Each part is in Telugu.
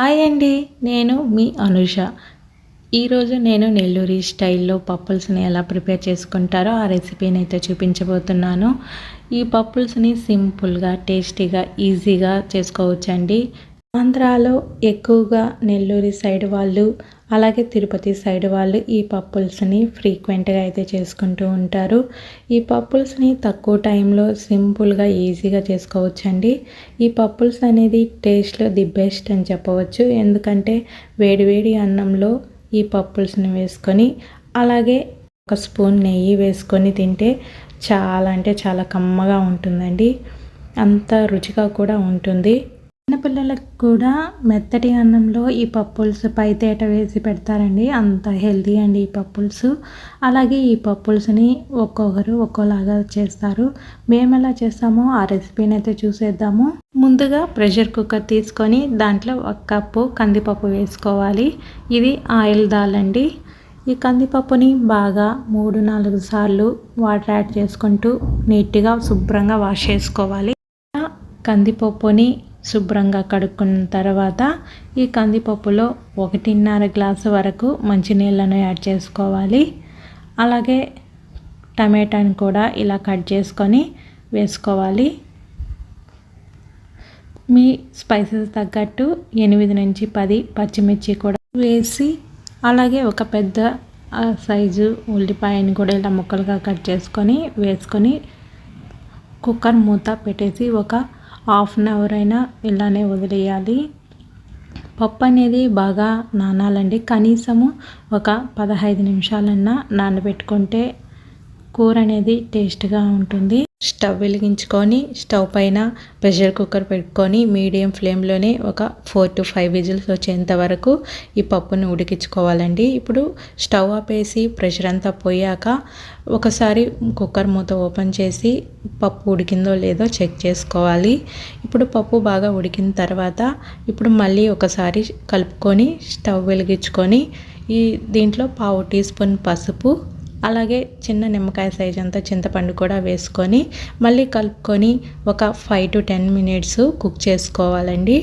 హాయ్ అండి నేను మీ అనుష. ఈరోజు నేను నెల్లూరి స్టైల్లో పప్పుల్స్ని ఎలా ప్రిపేర్ చేసుకుంటారో ఆ రెసిపీని అయితే చూపించబోతున్నాను. ఈ పప్పుల్స్ని సింపుల్గా టేస్టీగా ఈజీగా చేసుకోవచ్చండి. ఆంధ్రాలో ఎక్కువగా నెల్లూరి సైడ్ వాళ్ళు అలాగే తిరుపతి సైడ్ వాళ్ళు ఈ పప్పుల్స్ని ఫ్రీక్వెంట్గా అయితే చేసుకుంటూ ఉంటారు. ఈ పప్పుల్స్ని తక్కువ టైంలో సింపుల్గా ఈజీగా చేసుకోవచ్చండి. ఈ పప్పుల్స్ అనేది టేస్ట్లో ది బెస్ట్ అని చెప్పవచ్చు. ఎందుకంటే వేడివేడి అన్నంలో ఈ పప్పుల్స్ని వేసుకొని అలాగే ఒక స్పూన్ నెయ్యి వేసుకొని తింటే చాలా అంటే చాలా కమ్మగా ఉంటుందండి. అంత రుచిగా కూడా ఉంటుంది. చిన్నపిల్లలకు కూడా మెత్తటి అన్నంలో ఈ పప్పుల్స్ పైతేట వేసి పెడతారండి. అంత హెల్తీ అండి ఈ పప్పుల్స్. అలాగే ఈ పప్పుల్స్ని ఒక్కొక్కరు ఒక్కోలాగా చేస్తారు. మేము ఎలా చేస్తామో ఆ రెసిపీని అయితే చూసేద్దాము. ముందుగా ప్రెషర్ కుక్కర్ తీసుకొని దాంట్లో ఒక కప్పు కందిపప్పు వేసుకోవాలి. ఇది ఆయిల్ దాల్ అండి ఈ కందిపప్పుని బాగా మూడు నాలుగు సార్లు వాటర్ యాడ్ చేసుకుంటూ నీట్గా శుభ్రంగా వాష్ చేసుకోవాలి. కందిపప్పుని శుభ్రంగా కడుక్కున్న తర్వాత ఈ కందిపప్పులో ఒకటిన్నర గ్లాసు వరకు మంచినీళ్ళను యాడ్ చేసుకోవాలి. అలాగే టమాటాని కూడా ఇలా కట్ చేసుకొని వేసుకోవాలి. మీ స్పైసెస్ తగ్గట్టు ఎనిమిది నుంచి పది పచ్చిమిర్చి కూడా వేసి అలాగే ఒక పెద్ద సైజు ఉల్లిపాయని కూడా ఇలా ముక్కలుగా కట్ చేసుకొని వేసుకొని కుక్కర్ మూత పెట్టేసి ఒక హాఫ్ అన్ అవర్ అయినా ఇలానే వదిలేయాలి. పప్పు అనేది బాగా నానాలండి. కనీసము ఒక పదహైదు నిమిషాలన్నా నానబెట్టుకుంటే కూర అనేది టేస్ట్గా ఉంటుంది. స్టవ్ వెలిగించుకొని స్టవ్ పైన ప్రెషర్ కుక్కర్ పెట్టుకొని మీడియం ఫ్లేమ్లోనే ఒక ఫోర్ టు ఫైవ్ విజిల్స్ వచ్చేంత వరకు ఈ పప్పుని ఉడికించుకోవాలండి. ఇప్పుడు స్టవ్ ఆపేసి ప్రెషర్ అంతా పోయాక ఒకసారి కుక్కర్ మూత ఓపెన్ చేసి పప్పు ఉడికిందో లేదో చెక్ చేసుకోవాలి. ఇప్పుడు పప్పు బాగా ఉడికిన తర్వాత ఇప్పుడు మళ్ళీ ఒకసారి కలుపుకొని స్టవ్ వెలిగించుకొని ఈ దీంట్లో పావు టీ స్పూన్ పసుపు అలాగే చిన్న నిమ్మకాయ సైజ్ అంతా చింతపండు కూడా వేసుకొని మళ్ళీ కలుపుకొని ఒక five to ten minutes cook చేసుకోవాలండి.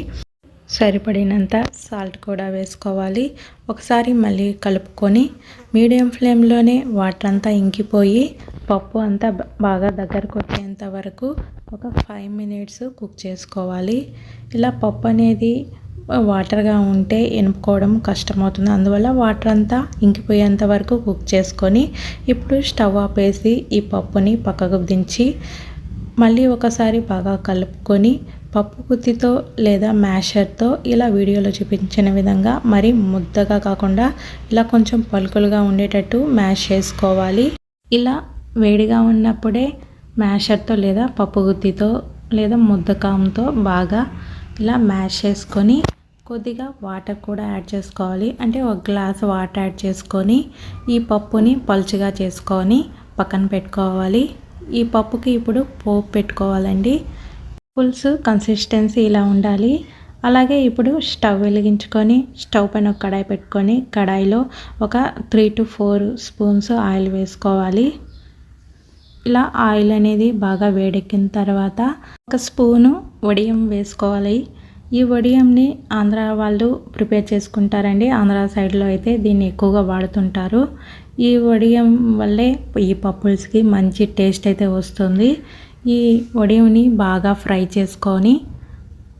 సరిపడినంత సాల్ట్ కూడా వేసుకోవాలి. ఒకసారి మళ్ళీ కలుపుకొని మీడియం ఫ్లేమ్లోనే వాటర్ అంతా ఇంకిపోయి పప్పు అంతా బాగా దగ్గరకు వచ్చేంత వరకు ఒక ఫైవ్ మినిట్స్ కుక్ చేసుకోవాలి. ఇలా పప్పు అనేది వాటర్గా ఉంటే ఎనుపుకోవడం కష్టమవుతుంది. అందువల్ల వాటర్ అంతా ఇంకిపోయేంత వరకు కుక్ చేసుకొని ఇప్పుడు స్టవ్ ఆపేసి ఈ పప్పుని పక్కకు దించి మళ్ళీ ఒకసారి బాగా కలుపుకొని పప్పు కుత్తితో లేదా మ్యాషర్తో ఇలా వీడియోలో చూపించిన విధంగా మరి ముద్దగా కాకుండా ఇలా కొంచెం పలుకులుగా ఉండేటట్టు మ్యాష్ చేసుకోవాలి. ఇలా వేడిగా ఉన్నప్పుడే మ్యాషర్తో లేదా పప్పు గుత్తితో లేదా ముద్దకాంతో బాగా ఇలా మ్యాష్ చేసుకొని కొద్దిగా వాటర్ కూడా యాడ్ చేసుకోవాలి. అంటే ఒక గ్లాస్ వాటర్ యాడ్ చేసుకొని ఈ పప్పుని పలుచగా చేసుకొని పక్కన పెట్టుకోవాలి. ఈ పప్పుకి ఇప్పుడు పోపు పెట్టుకోవాలండి. పులుసు కన్సిస్టెన్సీ ఇలా ఉండాలి. అలాగే ఇప్పుడు స్టవ్ వెలిగించుకొని స్టవ్ పైన ఒక కడాయి పెట్టుకొని కడాయిలో ఒక three to four spoons oil వేసుకోవాలి. ఇలా ఆయిల్ అనేది బాగా వేడెక్కిన తర్వాత ఒక స్పూను వడియం వేసుకోవాలి. ఈ వడియంని ఆంధ్ర వాళ్ళు ప్రిపేర్ చేసుకుంటారండి. ఆంధ్ర సైడ్లో అయితే దీన్ని ఎక్కువగా వాడుతుంటారు. ఈ వడియం వల్లే ఈ పప్పుల్స్కి మంచి టేస్ట్ అయితే వస్తుంది. ఈ వడియంని బాగా ఫ్రై చేసుకొని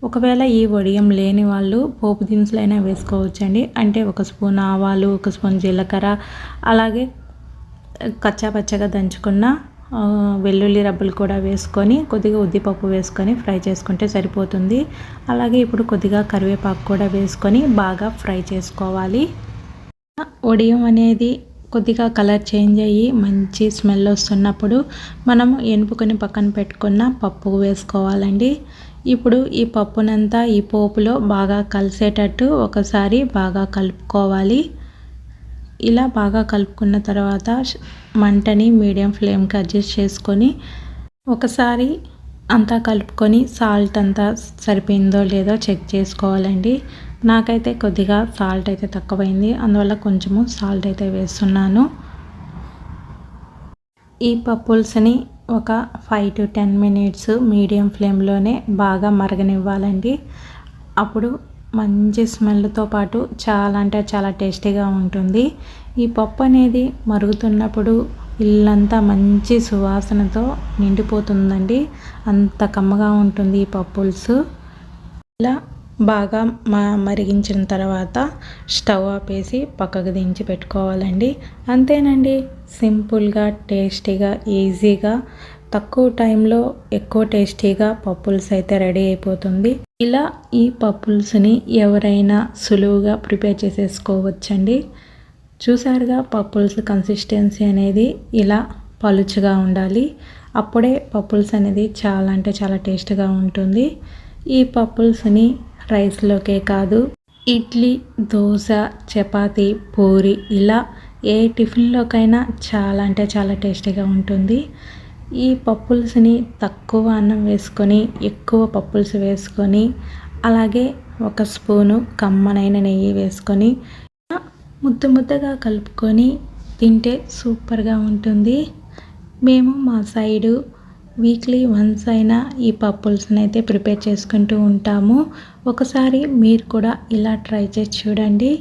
ఒకవేళ ఈ వడియం లేని వాళ్ళు పోపు దినుసులైనా వేసుకోవచ్చండి. అంటే ఒక స్పూన్ ఆవాలు ఒక స్పూన్ జీలకర్ర అలాగే కచ్చా పచ్చగా దంచుకున్న వెల్లుల్లి రబ్బలు కూడా వేసుకొని కొద్దిగా ఉద్దిపప్పు వేసుకొని ఫ్రై చేసుకుంటే సరిపోతుంది. అలాగే ఇప్పుడు కొద్దిగా కరివేపాకు కూడా వేసుకొని బాగా ఫ్రై చేసుకోవాలి. ఒడియం అనేది కొద్దిగా కలర్ చేంజ్ అయ్యి మంచి స్మెల్ వస్తున్నప్పుడు మనము ఎనుపుకొని పక్కన పెట్టుకున్న పప్పు వేసుకోవాలండి. ఇప్పుడు ఈ పప్పునంతా ఈ పోపులో బాగా కలిసేటట్టు ఒకసారి బాగా కలుపుకోవాలి. ఇలా బాగా కలుపుకున్న తర్వాత మంటని మీడియం ఫ్లేమ్కి అడ్జస్ట్ చేసుకొని ఒకసారి అంతా కలుపుకొని సాల్ట్ అంతా సరిపోయిందో లేదో చెక్ చేసుకోవాలండి. నాకైతే కొద్దిగా సాల్ట్ అయితే తక్కువైంది. అందువల్ల కొంచెము సాల్ట్ అయితే వేస్తున్నాను. ఈ పప్పుల్స్ని ఒక five to ten minutes medium ఫ్లేమ్లోనే బాగా మరగనివ్వాలండి. అప్పుడు మంచి స్మెల్తో పాటు చాలా అంటే చాలా టేస్టీగా ఉంటుంది. ఈ పప్పు అనేది మరుగుతున్నప్పుడు ఇల్లంతా మంచి సువాసనతో నిండిపోతుందండి. అంత కమ్మగా ఉంటుంది ఈ పప్పుల్స్. ఇలా బాగా మా మరిగించిన తర్వాత స్టవ్ ఆపేసి పక్కకు దించి పెట్టుకోవాలండి. అంతేనండి సింపుల్గా టేస్టీగా ఈజీగా తక్కువ టైంలో ఎక్కువ టేస్టీగా పప్పుల్స్ అయితే రెడీ అయిపోతుంది. ఇలా ఈ పప్పుల్స్ని ఎవరైనా సులువుగా ప్రిపేర్ చేసేసుకోవచ్చండి. చూసారుగా పప్పుల్స్ కన్సిస్టెన్సీ అనేది ఇలా పలుచగా ఉండాలి. అప్పుడే పప్పుల్స్ అనేది చాలా అంటే చాలా టేస్ట్గా ఉంటుంది. ఈ పప్పుల్స్ని రైస్లోకే కాదు ఇడ్లీ దోశ చపాతీ పూరి ఇలా ఏ టిఫిన్లోకైనా చాలా అంటే చాలా టేస్టీగా ఉంటుంది. ఈ పప్పుల్స్ని తక్కువ అన్నం వేసుకొని ఎక్కువ పప్పుల్స్ వేసుకొని అలాగే ఒక స్పూను కమ్మనైన నెయ్యి వేసుకొని ముద్ద ముద్దగా కలుపుకొని తింటే సూపర్గా ఉంటుంది. మేము మా సైడు వీక్లీ వన్స్ అయినా ఈ పప్పుల్స్ని అయితే ప్రిపేర్ చేసుకుంటూ ఉంటాము. ఒకసారి మీరు కూడా ఇలా ట్రై చేసి చూడండి.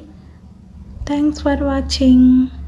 Thanks for watching.